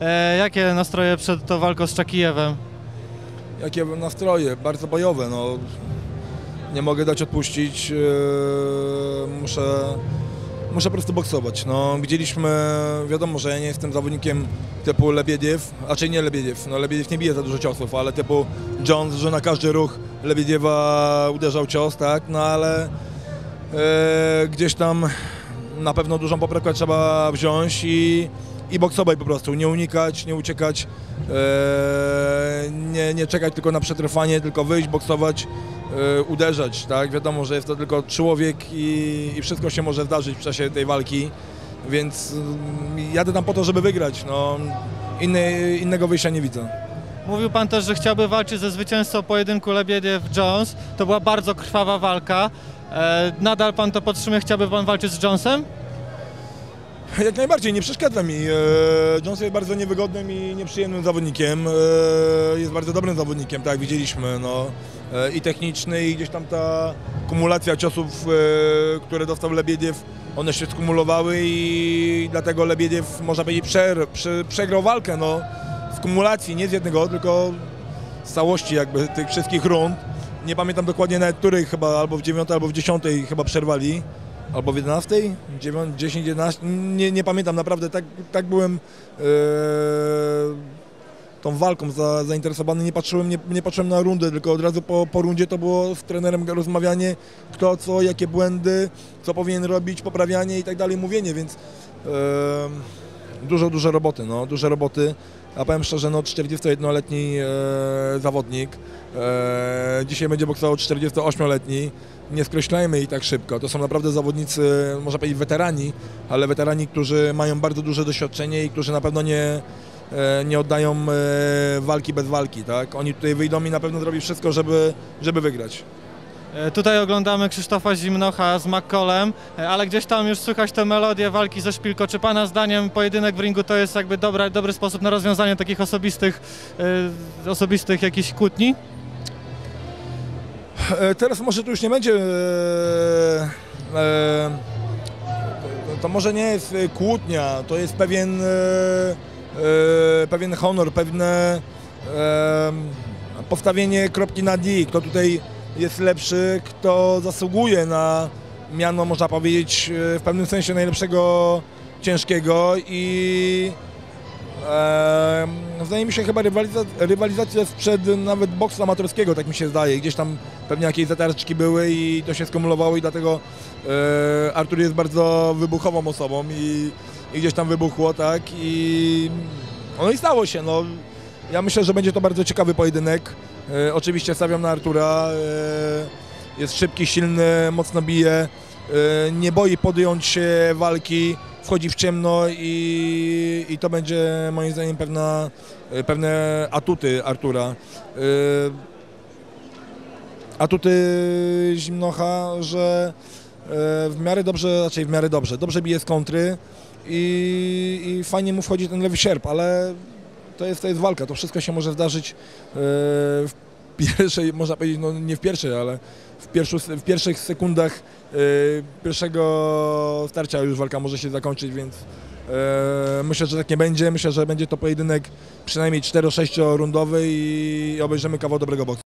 E, jakie nastroje przed tą walką z Czakijewem? Jakie nastroje, bardzo bojowe, no. Nie mogę dać odpuścić, yy, muszę, muszę po prostu boksować. No, widzieliśmy, wiadomo, że ja nie jestem zawodnikiem typu Lebiediew, raczej nie Lebiediew, no Lebiediew nie bije za dużo ciosów, ale typu Jones, że na każdy ruch Lebiediewa uderzał cios, tak, no ale yy, gdzieś tam na pewno dużą poprawkę trzeba wziąć i, i boksować po prostu, nie unikać, nie uciekać, e, nie, nie czekać tylko na przetrwanie, tylko wyjść, boksować, e, uderzać, tak? Wiadomo, że jest to tylko człowiek i, i wszystko się może zdarzyć w czasie tej walki, więc mm, jadę tam po to, żeby wygrać, no, innego wyjścia nie widzę. Mówił pan też, że chciałby walczyć ze zwycięzcą pojedynku Lebiediew-Jones. To była bardzo krwawa walka. E, nadal pan to podtrzymuje? Chciałby pan walczyć z Jonesem? Jak najbardziej, nie przeszkadza mi. E, Johnson jest bardzo niewygodnym i nieprzyjemnym zawodnikiem. E, Jest bardzo dobrym zawodnikiem, tak jak widzieliśmy. No. E, I techniczny, i gdzieś tam ta kumulacja ciosów, które dostał Lebiediew, one się skumulowały i dlatego Lebiediew, można powiedzieć, przer, prze, przegrał walkę. No. Z kumulacji, nie z jednego, tylko z całości jakby tych wszystkich rund. Nie pamiętam dokładnie nawet których, chyba albo w 9, albo w 10 chyba przerwali. Albo w 11? 9, 10, 11? Nie, nie pamiętam, naprawdę tak, tak byłem e, tą walką za, zainteresowany. Nie patrzyłem, nie, nie patrzyłem na rundę, tylko od razu po, po rundzie to było z trenerem rozmawianie, kto co, jakie błędy, co powinien robić, poprawianie i tak dalej, mówienie, więc e, dużo, dużo roboty, no, dużo roboty. A powiem szczerze, no 41-letni e, zawodnik, e, dzisiaj będzie boksował 48-letni, nie skreślajmy ich tak szybko. To są naprawdę zawodnicy, można powiedzieć weterani, ale weterani, którzy mają bardzo duże doświadczenie i którzy na pewno nie, e, nie oddają e, walki bez walki. Tak? Oni tutaj wyjdą i na pewno zrobi wszystko, żeby, żeby wygrać. E, Tutaj oglądamy Krzysztofa Zimnocha z McCollem, ale gdzieś tam już słychać tę melodię walki ze Szpilko. Czy Pana zdaniem pojedynek w ringu to jest jakby dobra, dobry sposób na rozwiązanie takich osobistych, osobistych jakichś kłótni? E, Teraz może to już nie będzie. e, e, to- może nie jest kłótnia, to jest pewien, pewien honor, pewne postawienie kropki na D. Kto tutaj jest lepszy, kto zasługuje na miano, można powiedzieć, w pewnym sensie najlepszego ciężkiego i Eee, Zdaje mi się chyba rywalizacja, rywalizacja sprzed nawet boksu amatorskiego, tak mi się zdaje. Gdzieś tam pewnie jakieś zatarczki były i to się skumulowało i dlatego e, Artur jest bardzo wybuchową osobą i, i gdzieś tam wybuchło, tak? I no i stało się, no. Ja myślę, że będzie to bardzo ciekawy pojedynek. E, oczywiście stawiam na Artura. E, jest szybki, silny, mocno bije. Nie boi podjąć walki wchodzi w ciemno i, i to będzie moim zdaniem pewna, pewne atuty Artura. Y, Atuty Zimnocha, że y, w miarę dobrze, raczej w miarę dobrze, dobrze bije z kontry i, i fajnie mu wchodzi ten lewy sierp, ale to jest, to jest walka, to wszystko się może zdarzyć w pierwszej, można powiedzieć, no nie w pierwszej, ale w, pierwszu, w pierwszych sekundach y, pierwszego starcia już walka może się zakończyć, więc y, myślę, że tak nie będzie. Myślę, że będzie to pojedynek przynajmniej 4-6 rundowy i obejrzymy kawał dobrego boksu.